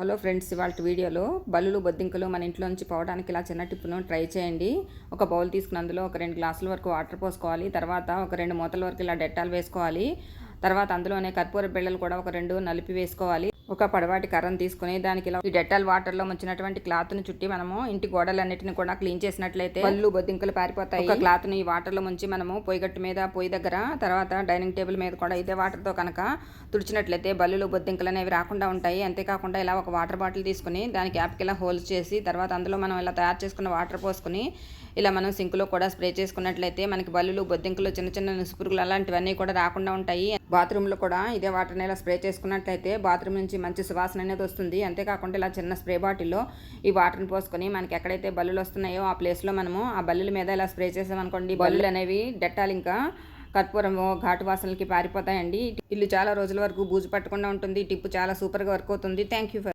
Hello friends ఇవాళ వీడియోలో బల్లులు బొద్దింకలు మన ఇంట్లో నుంచి పోవడానికి ఇలా చిన్న టిప్పును ట్రై చేయండి. ఒక బౌల్ తీసుకుని అందులో ఒక రెండు గ్లాసుల వరకు వాటర్ పోసుకోవాలి. తర్వాత ఒక రెండు మూతల వరకు ఇలా డెట్టాలు వేసుకోవాలి. తర్వాత అందులోనే కర్పూర బిళ్ళలు కూడా ఒక రెండు నలిపి వేసుకోవాలి. ఒక పొడవాటి కర్రను తీసుకుని దానికి ఇలా ఈ డెటాల్ వాటర్లో ముంచినటువంటి క్లాత్ను చుట్టి మనము ఇంటి గోడలన్నిటిని కూడా క్లీన్ చేసినట్లయితే పళ్ళు బొద్దింకలు పారిపోతాయి. ఒక క్లాత్ని ఈ వాటర్లో ముంచి మనము పొయ్యిగట్టు మీద పొయ్యి దగ్గర తర్వాత డైనింగ్ టేబుల్ మీద కూడా ఇదే వాటర్తో కనుక తుడిచినట్లయితే బల్లులు బొద్దింకలు అనేవి రాకుండా ఉంటాయి. అంతేకాకుండా ఇలా ఒక వాటర్ బాటిల్ తీసుకుని దానికి యాప్కి ఇలా హోల్స్ చేసి తర్వాత అందులో మనం ఇలా తయారు చేసుకున్న వాటర్ పోసుకుని ఇలా మనం సింక్లో కూడా స్ప్రే చేసుకున్నట్లయితే మనకి బల్లులు బొద్దింకలు చిన్న చిన్న నుసుపురుగులు అలాంటివన్నీ కూడా రాకుండా ఉంటాయి. బాత్రూంలో కూడా ఇదే వాటర్ని ఇలా స్ప్రే చేసుకున్నట్లయితే బాత్రూమ్ నుంచి మంచి సువాసన అనేది వస్తుంది. అంతేకాకుండా ఇలా చిన్న స్ప్రే బాటిల్లో ఈ వాటర్ని పోసుకొని మనకి ఎక్కడైతే బల్లులు వస్తున్నాయో ఆ ప్లేస్లో మనము ఆ బల్లుల మీద ఇలా స్ప్రే చేసామనుకోండి బల్లులు అనేవి డెట్టాలు ఇంకా కర్పూరం ఘాటు వాసనలకి పారిపోతాయండి. ఇల్లు చాలా రోజుల వరకు బూజు పట్టకుండా ఉంటుంది. టిప్పు చాలా సూపర్గా వర్క్ అవుతుంది. Thank you for